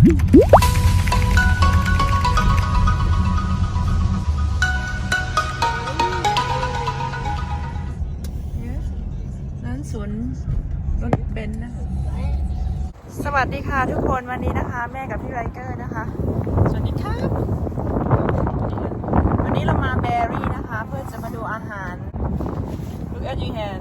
ร้นสวนรถเบนซ์นะคะสวัสดีค่ะทุกคนวันนี้นะคะ แม่กับพี่ไรเกอร์นะคะ สวัสดีครับ วันนี้เรามาแบรี่นะคะ เพื่อจะมาดูอาหาร Look at your hand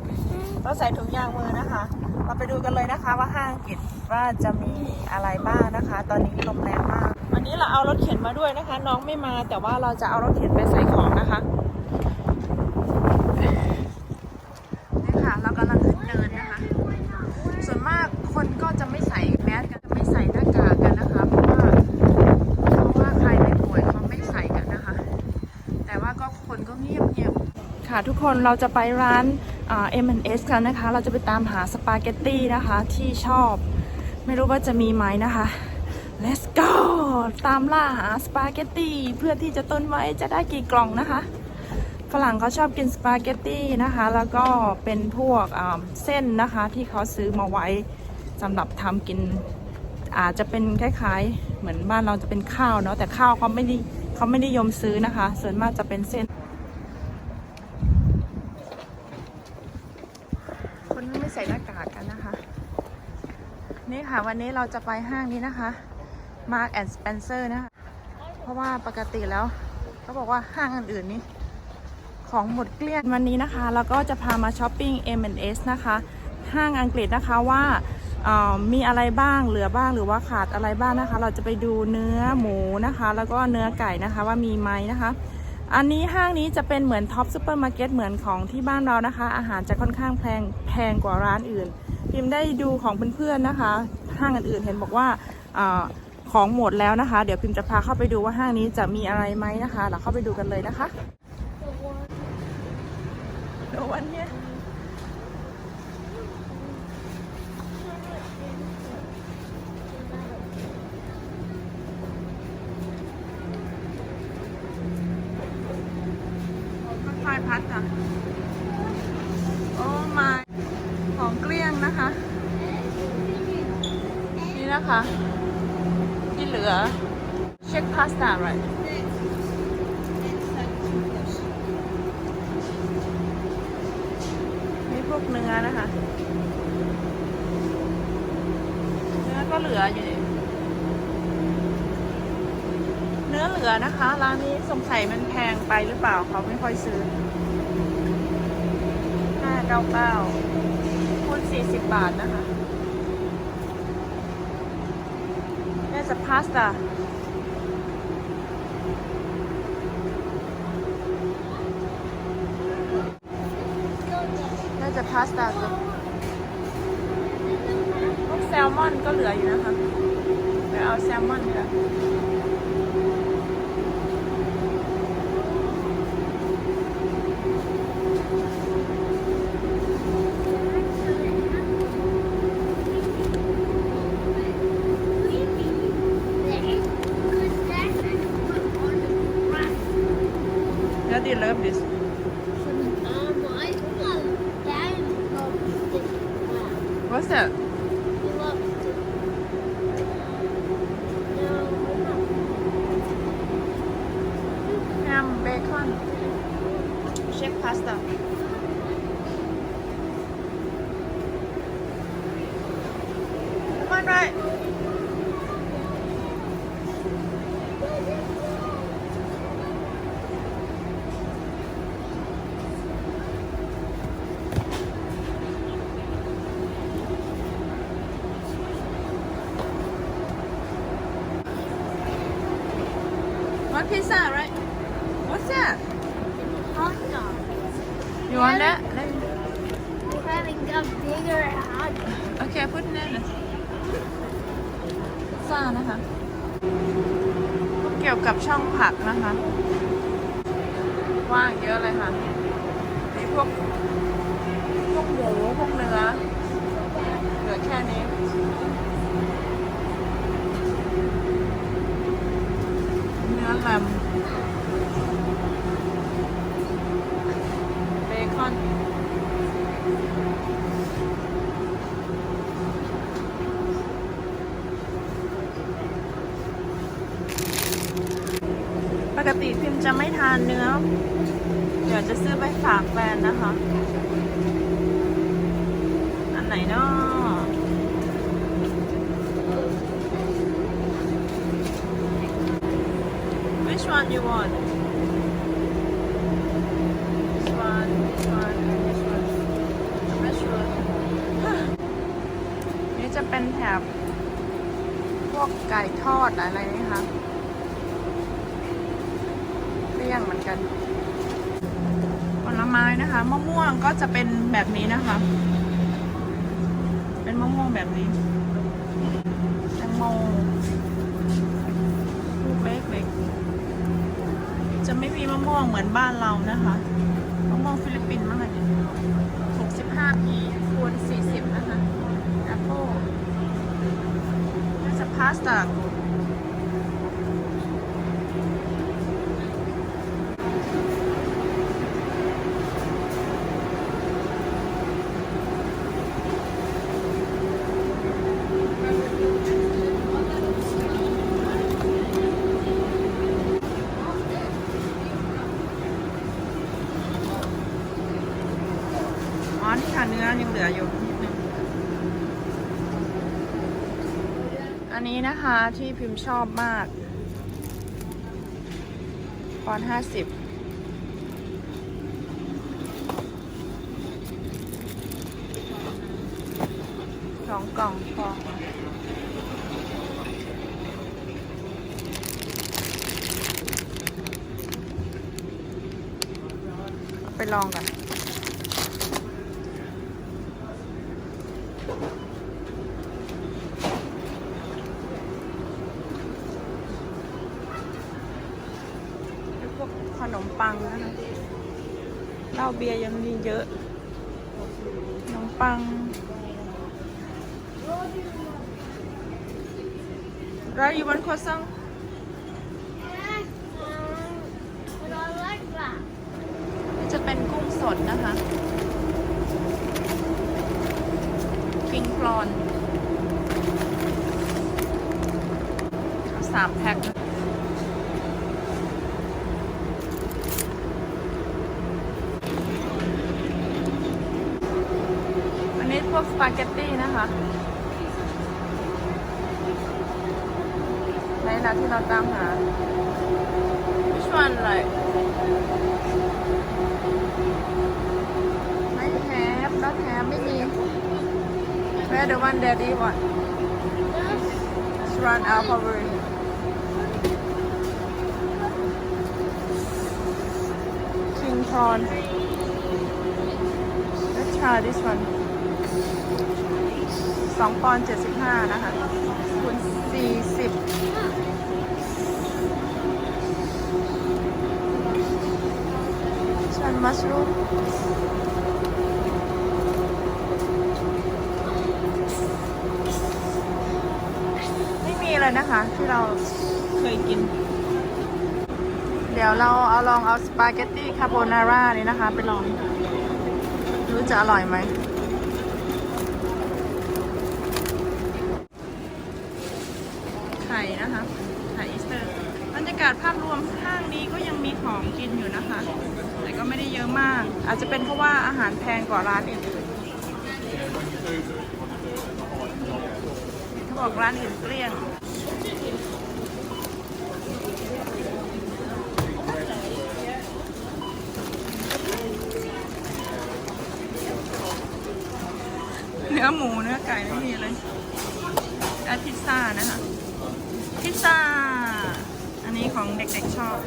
เราใส่ถุงยางมือนะคะ เราไปดูกันเลยนะคะว่าห้างอังกฤษว่าจะมีอะไรบ้างนะคะ ตอนนี้ลมแรงมาก วันนี้เราเอารถเข็นมาด้วยนะคะ น้องไม่มาแต่ว่าเราจะเอารถเข็นไปใส่ของนะคะนี่ค่ะเรากำลังขึ้นเนินนะคะ ส่วนมากคนก็จะไม่ใส่แมสกันจะไม่ใส่หน้ากากกันนะคะ เพราะว่าเพราะว่าใครไม่ป่วยเขาไม่ใส่กันนะคะ แต่ว่าก็คนก็เงียบเงียบค่ะทุกคนเราจะไปร้าน เอ็มเอสกันนะคะ เราจะไปตามหาสปาเกตตี้นะคะที่ชอบ ไม่รู้ว่าจะมีไหมนะคะ let's go ตามล่าหาสปาเกตตี้เพื่อที่จะต้นไว้จะได้กี่กล่องนะคะฝรั่งเขาชอบกินสปาเกตตี้นะคะ แล้วก็เป็นพวกเส้นนะคะที่เขาซื้อมาไว้สำหรับทำกิน อาจจะเป็นคล้ายๆ เหมือนบ้านเราจะเป็นข้าวเนาะแต่ข้าวเขาไม่ได้เขาไม่นิยมซื้อนะคะ ส่วนมากจะเป็นเส้น คนไม่ ใส่หน้ากากกันนะคะ นี่ค่ะวันนี้เราจะไปห้างนี้นะคะ Mark and Spencer นะคะ เพราะว่าปกติแล้วเขาบอกว่าห้างอื่นๆนี่ของหมดเกลี้ยงวันนี้นะคะแล้วก็จะพามาช้อปปิ้ง M&S นะคะ ห้างอังกฤษนะคะว่ามีอะไรบ้างเหลือบ้างหรือว่าขาดอะไรบ้างนะคะ เราจะไปดูเนื้อหมูนะคะ แล้วก็เนื้อไก่นะคะว่ามีไหมนะคะ อันนี้ห้างนี้จะเป็นเหมือนท็อปซูเปอร์มาร์เก็ตเหมือนของที่บ้านเรานะคะ อาหารจะค่อนข้างแพงแพงกว่าร้านอื่น พิมได้ดูของเพื่อนๆนะคะ ห้างอื่นๆเห็นบอกว่าอของหมดแล้วนะคะ เดี๋ยวพิมจะพาเข้าไปดูว่าห้างนี้จะมีอะไรไหมนะคะ เราเข้าไปดูกันเลยนะคะ No one here. c ค่อยๆพัดค่ะ โอ้ my ของเกลี้ยงนะคะ นี่นะคะ ที่เหลือเช็คพาสต้า right นี่พวกเนื้อนะคะ เนื้อก็เหลืออยู่ เนื้อเหลือนะคะ ร้านนี้สงสัยมันแพงไปหรือเปล่าเขาไม่ค่อยซื้อ 599คูณ40 บาทนะคะ นี่จะพาสต้าน่าจะพาสต้ากับพวกแซลมอนก็เหลืออยู่นะคะไปเอาแซลมอนดีกว่า แล้วดีเลิฟดิส What's that ham bacon check pasta Come on right One pizza, right? What's that? You want that? Let me- Okay, put it in. ซ่านะคะ เกี่ยวกับช่องผักนะคะ ว่างเยอะเลยค่ะมีพวก พวกหมู พวกเนื้อ เหลือแค่นี้ คำเบคอนปกติพิมจะไม่ทานเนื้อ เดี๋ยวจะซื้อไปฝากแฟนนะคะ อันไหนเนาะ one you want? This one, this one, this one. I'm not sure. นี่จะเป็นแถบพวกไก่ทอดอะไรนี่คะเลี่ยงเหมือนกัน ผลไม้นะคะมะม่วงก็จะเป็นแบบนี้นะคะ เป็นมะม่วงแบบนี้แตงโมลูกเล็กๆ ไม่มีมะม่วงเหมือนบ้านเรานะคะมะม่วงฟิลิปปินส์มากเลย65 p คูณ40 นะคะแอปเปิลนี่จะพาสต์ อนี่ค่ะเนื้อยังเหลืออยู่นิดนึงอันนี้นะคะที่พิมพ์ชอบมากปอนห้าสิบสองกล่องพอไปลองกัน พวกขนมปังนะคะ เหล้าเบียร์ยังมีเยอะขนมปังรายวันโคซัง But I like that. จะเป็นกุ้งสดนะคะ คิงพลอนสามแพ็คนะอันนี้พวกส ปาเกตตี้นะคะในร้านที่เราตามหา which one like ไม่แทบก็แทบไม่มี Where the one daddy want Just run out probably King prawn Let's try this one สองปอนด์เจ็ดสิบห้านะคะคูณสี่สิบชันมัชรูมไม่มีเลยนะคะ ที่เราเคยกิน เดี๋ยวเราเอาลองเอาสปาเกตตี้คาโบนาร่านี่นะคะ ไปลอง รู้จะอร่อยไหม ไข่ นะคะไข่อีสเตอร์บรรยากาศภาพรวมห้างนี้ก็ยังมีของกินอยู่นะคะ แต่ก็ไม่ได้เยอะมาก อาจจะเป็นเพราะว่าอาหารแพงกว่าร้านอื่นๆเขาบอกร้านอื่นเกลี้ยงเนื้อหมูเนื้อไก่ไม่มีเลยและพิซซ่านะคะพิซซ่าอันนี้ ของเด็กๆชอบ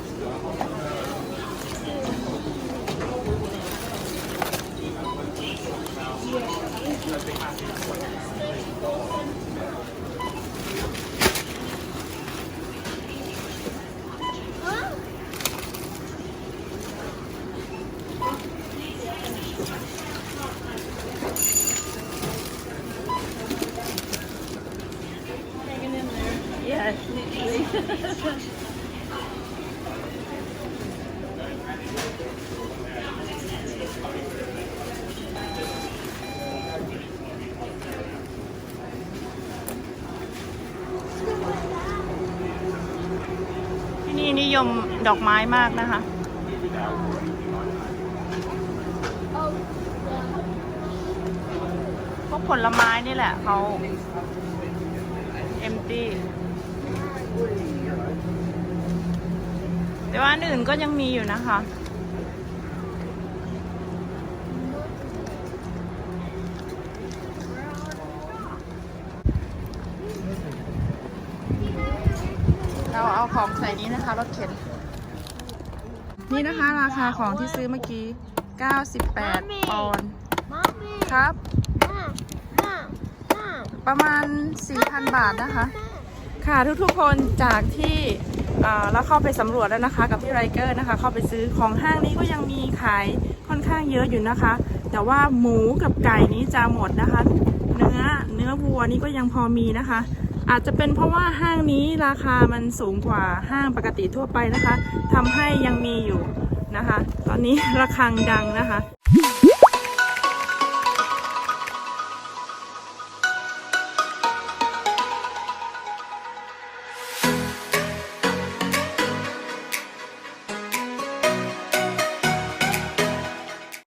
Yes, literally. นี่นิยมดอกไม้มากนะคะ พวกผลไม้นี่แหละเขาเอมตี้แต่ว่าอันอื่นก็ยังมีอยู่นะคะ เราเอาของใส่นี้นะคะ รถเข็น นี่นะคะ ราคาของที่ซื้อเมื่อกี้ 98 ปอนด์ Mommy. ครับ Mom. Mom. Mom. ประมาณ 4,000 บาทนะคะ ค่ะทุกๆคนจากที่เอ่อเราเข้าไปสำรวจแล้วนะคะกับพี่ไรเกอร์นะคะ เข้าไปซื้อของห้างนี้ก็ยังมีขายค่อนข้างเยอะอยู่นะคะ แต่ว่าหมูกับไก่นี้จะหมดนะคะ เนื้อเนื้อวัวนี่ก็ยังพอมีนะคะ อาจจะเป็นเพราะว่าห้างนี้ราคามันสูงกว่าห้างปกติทั่วไปนะคะทำให้ยังมีอยู่นะคะ ตอนนี้ระฆังดังนะคะ